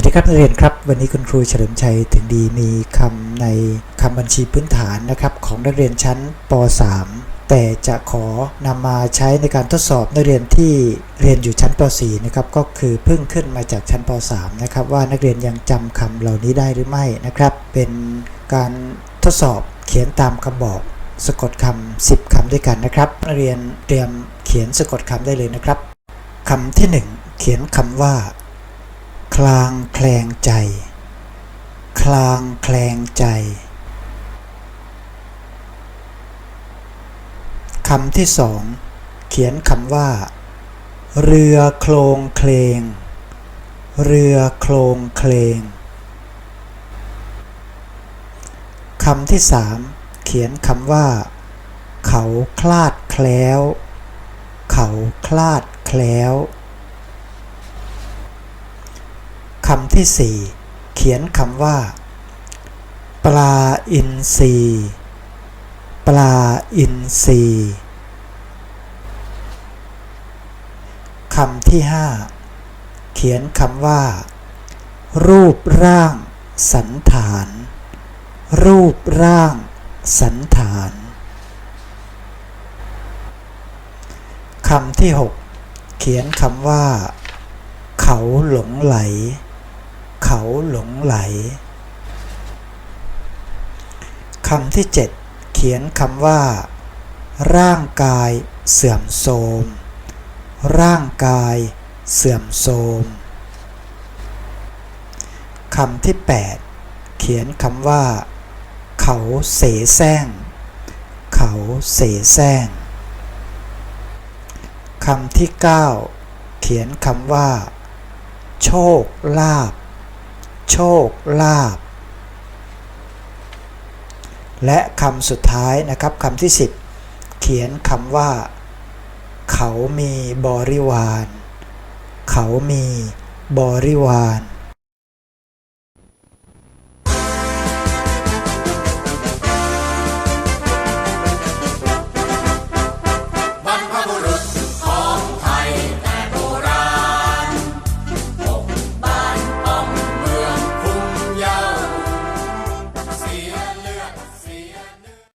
วัสดีครับนักเรียนครับ วันนี้คุณครูเฉลิมชัยถึงดีมีคำในคำบัญชีพื้นฐานนะครับ ของนักเรียนชั้นป .3 แต่จะขอนำมาใช้ในการทดสอบนักเรียนที่เรียนอยู่ชั้นป .4 นะครับก็คือเพิ่งขึ้นมาจากชั้นป .3 นะครับว่านักเรียนยังจำคำเหล่านี้ได้หรือไม่นะครับ เป็นการทดสอบเขียนตามคำบอกสะกดคำ10คำด้วยกันนะครับนักเรียนเตรียมเขียนสะกดคำได้เลยนะครับคำที่หนึ่งเขียนคำว่า คลางแคลงใจ คลางแคลงใจคำที่สองเขียนคำว่า เรือโคลงเคลง เรือโคลงเคลงคำที่สามเขียนคำว่า เขาคลาดแคล้ว เขาคลาดแคล้ว คำที่สี่เขียนคำว่า ปลาอินทรีปลาอินทรีคำที่ห้าเขียนคำว่า รูปร่างสันฐาน รูปร่างสันฐานคำที่หกเขียนคำว่า เขาหลงไหล เขาหลงไหลคำที่ 7 เขียนคำว่า ร่างกายเสื่อมโทรม ร่างกายเสื่อมโทรมคำที่ 8 เขียนคำว่า เขาเสแสร้ง เขาเสแสร้งคำที่ 9 เขียนคำว่า โชคลาภ โชคลาภและคำสุดท้ายนะครับคำที่ 10 เขียนคำว่า เขามีบริวาร เขามีบริวาร